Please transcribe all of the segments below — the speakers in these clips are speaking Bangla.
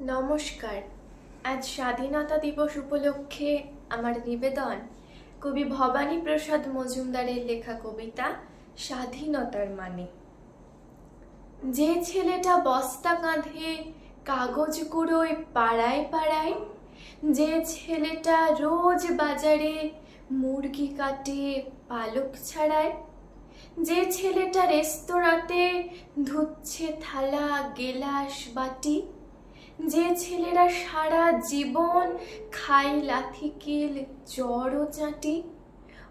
নমস্কার। আজ স্বাধীনতা দিবস উপলক্ষে আমার নিবেদন কবি ভবানী প্রসাদ মজুমদারের লেখা কবিতা, স্বাধীনতার মানে। যে ছেলেটা বস্তা কাঁধে কাগজ কুড়োয় পাড়ায় পাড়ায়, যে ছেলেটা রোজ বাজারে মুরগি কাটে পালক ছাড়ায়, যে ছেলেটা রেস্তোরাঁতে ধুচ্ছে থালা, গেলাস বাটি যে ছেলেরা সারা জীবন খাই লাথি কিল জ্বরও চাটি,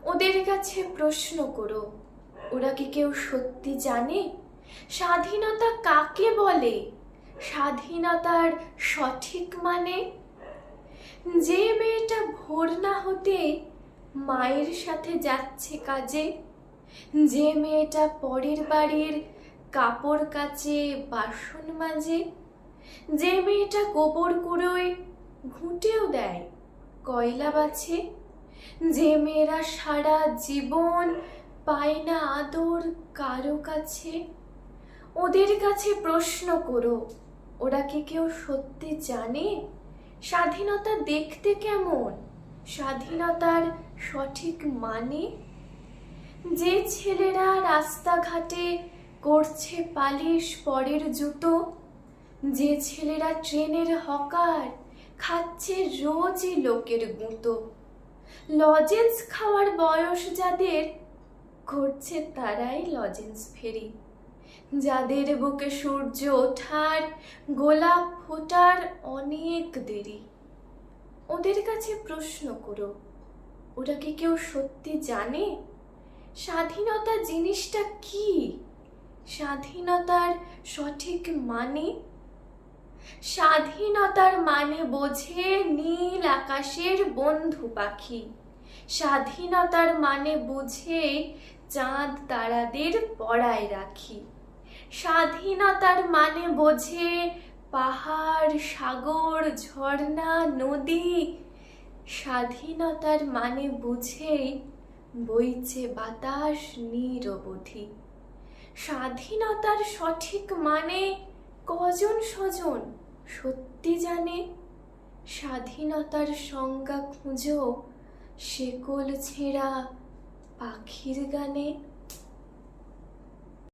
ওদের কাছে প্রশ্ন করো, ওরা কি কেউ সত্যি জানে? স্বাধীনতা কাকে বলে? স্বাধীনতার সঠিক মানে? যে মেয়েটা ভোর না হতে মায়ের সাথে যাচ্ছে কাজে, যে মেয়েটা পরের বাড়ির কাপড় কাচে বাসন মাজে যে মেয়েটা গোবর কুড়োয় ঘুঁটেও দেয় কয়লা বাছে, যে মেয়েরা সারা জীবন পায় না আদর কারও কাছে, ওদের কাছে প্রশ্ন করো, ওরা কি কেউ সত্যি জানে? স্বাধীনতা দেখতে কেমন? স্বাধীনতার সঠিক মানে? যে ছেলেরা রাস্তাঘাটে করছে পালিশ পরের জুতো যে ছেলেরা ট্রেনের হকার, খাচ্ছে রোজই লোকের গুঁতো। লজেন্স খাওয়ার বয়স যাদের করছে তারাই লজেন্স ফেরি। যাদের বুকে সূর্য ওঠার, গোলাপ ফোটার অনেক দেরি। ওদের কাছে প্রশ্ন করো, ওরা কি কেউ সত্যি জানে? স্বাধীনতা জিনিসটা কি? স্বাধীনতার সঠিক মানে? স্বাধীনতার মানে বোঝে নীল আকাশের বন্ধু পাখি। স্বাধীনতার মানে বুঝে চাঁদ তারাদের পড়ায় রাখি। স্বাধীনতার মানে বোঝে পাহাড়, সাগর, ঝর্ণা, নদী। স্বাধীনতার মানে বুঝে বইছে বাতাস নিরবধি স্বাধীনতার সঠিক মানে কজন স্বজন সত্যি জানে? স্বাধীনতার সংজ্ঞা খুঁজো শেকল ছেঁড়া পাখির গানে।